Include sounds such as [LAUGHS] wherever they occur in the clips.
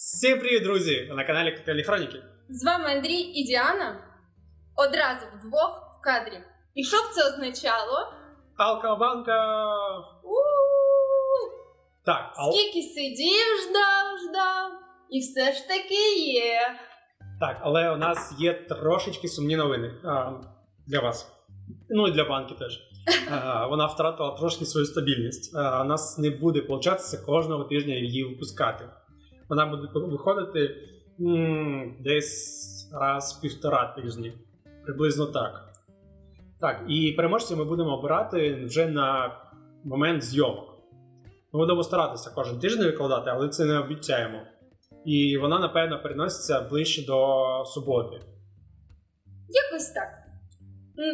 Всім привіт, друзі! Ви на каналі Коктейлі Хроніки. З вами Андрій і Діана. Одразу вдвох в кадрі. І що б це означало? Алкабанка! Так, ал... Скільки сидів, ждав, ждав, і все ж таки є. так, але у нас є трошечки сумні новини а, для вас. Ну і для банки теж. [LAUGHS] А, вона втратила трошки свою стабільність. А, у нас не буде получатися кожного тижня її випускати. Вона буде виходити м, десь раз в півтора тижні. Приблизно так. Так, і переможця ми будемо обирати вже на момент зйомок. Ми будемо старатися кожен тиждень викладати, але це не обіцяємо. І вона, напевно, переноситься ближче до суботи. Якось так.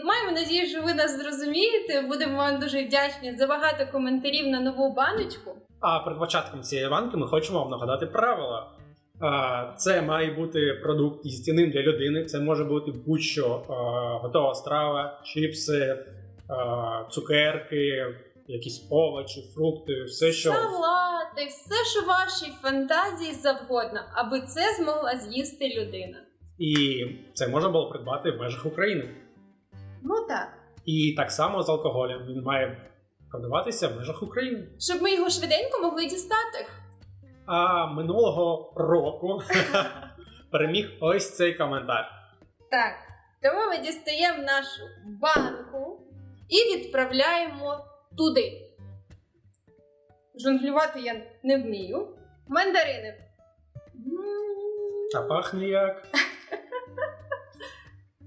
Маємо надію, що ви нас зрозумієте. Будемо вам дуже вдячні за багато коментарів на нову баночку. А перед початком цієї банки ми хочемо вам нагадати правила. Це має бути продукт їстівним для людини. Це може бути будь-що готова страва, чіпси, цукерки, якісь овочі, фрукти, все що. Салати, все, що вашій фантазії завгодно, аби це змогла з'їсти людина. І це можна було придбати в межах України. Ну так. І так само з алкоголем він має продаватися в межах України. Щоб ми його швиденько могли дістати. А минулого року [LAUGHS] переміг ось цей коментар. Так, тому ми дістаємо нашу банку і відправляємо туди. Жонглювати я не вмію. Мандарини. М, А пахне як. [LAUGHS]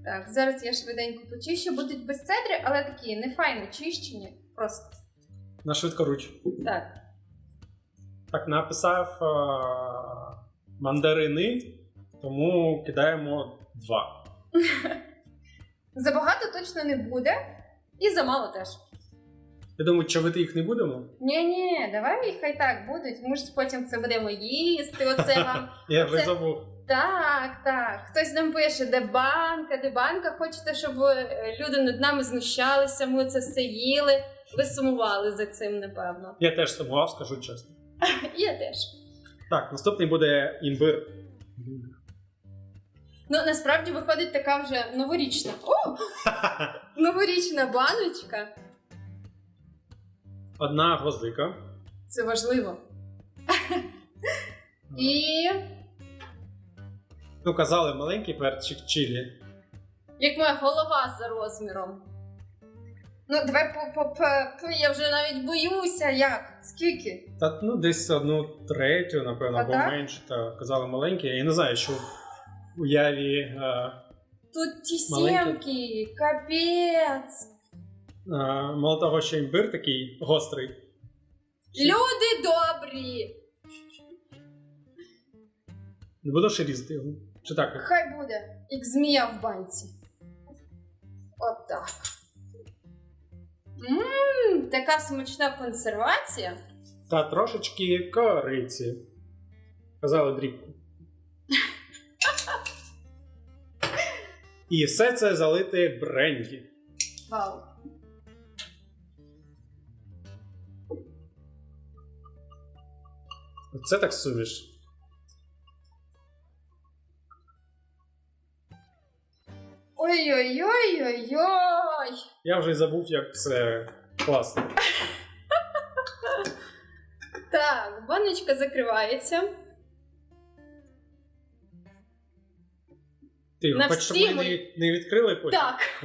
Так, зараз я швиденько почищу. Будуть без цедри, але такі не файно чищені. Просто На швидкоруч. так. Так, написав а, мандарини, тому кидаємо два. [LAUGHS] Забагато точно не буде, і замало теж. Я думаю, чавити їх не будемо. Ні, ні, давай хай так будуть. Ми ж потім це будемо їсти. Оце [LAUGHS] вам. Я вже забув. Так, так. Хтось нам пише, де банка, де банка. Хочете, щоб е, люди над нами знущалися, ми це все їли. Ви сумували за цим, напевно. Я теж сумував, скажу чесно. [LAUGHS] Я теж. Так, наступний буде імбир. Ну, насправді виходить така вже новорічна. О! [LAUGHS] Новорічна баночка. Одна гвоздика. Це важливо. [LAUGHS] І Ну, казали, маленький перчик чилі. як моя голова за розміром. Ну, давай по, по, по, по- я вже навіть боюся. Як? Скільки? Та ну десь одну третю, напевно, А або так? менше. Та казали маленький. Я не знаю, що в уяві е, Тут ті сімки, капець. е, мало того, що імбир такий гострий. Люди добрі. Не буду ще різати його. Чи так? Хай буде, як змія в банці. От так. Ммм, така смачна консервація. Та трошечки кориці. Казали дрібку. І все це залите бренді. Вау. Це так суміш. Ой-ой-ой-ой-ой. Я вже й забув, як це класно. Так, баночка закривається. Ти На хоч щоб всі ми не, не відкрили потім? Так.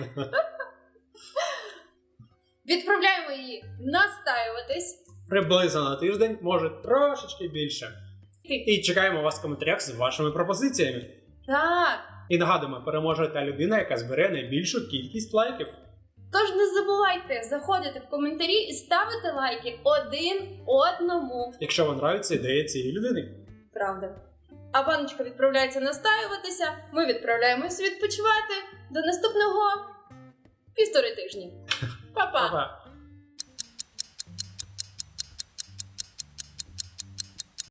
Відправляємо її настаюватись. Приблизно на тиждень, може трошечки більше. І чекаємо вас в коментарях з вашими пропозиціями. Так. І нагадуємо, переможе та людина, яка збере найбільшу кількість лайків. Тож не забувайте заходити в коментарі і ставити лайки один одному. Якщо вам нравиться ідея цієї людини. Правда. А паночка відправляється настаюватися. Ми відправляємось відпочивати. До наступного півтори тижні. [LAUGHS] Па-па! Па-па!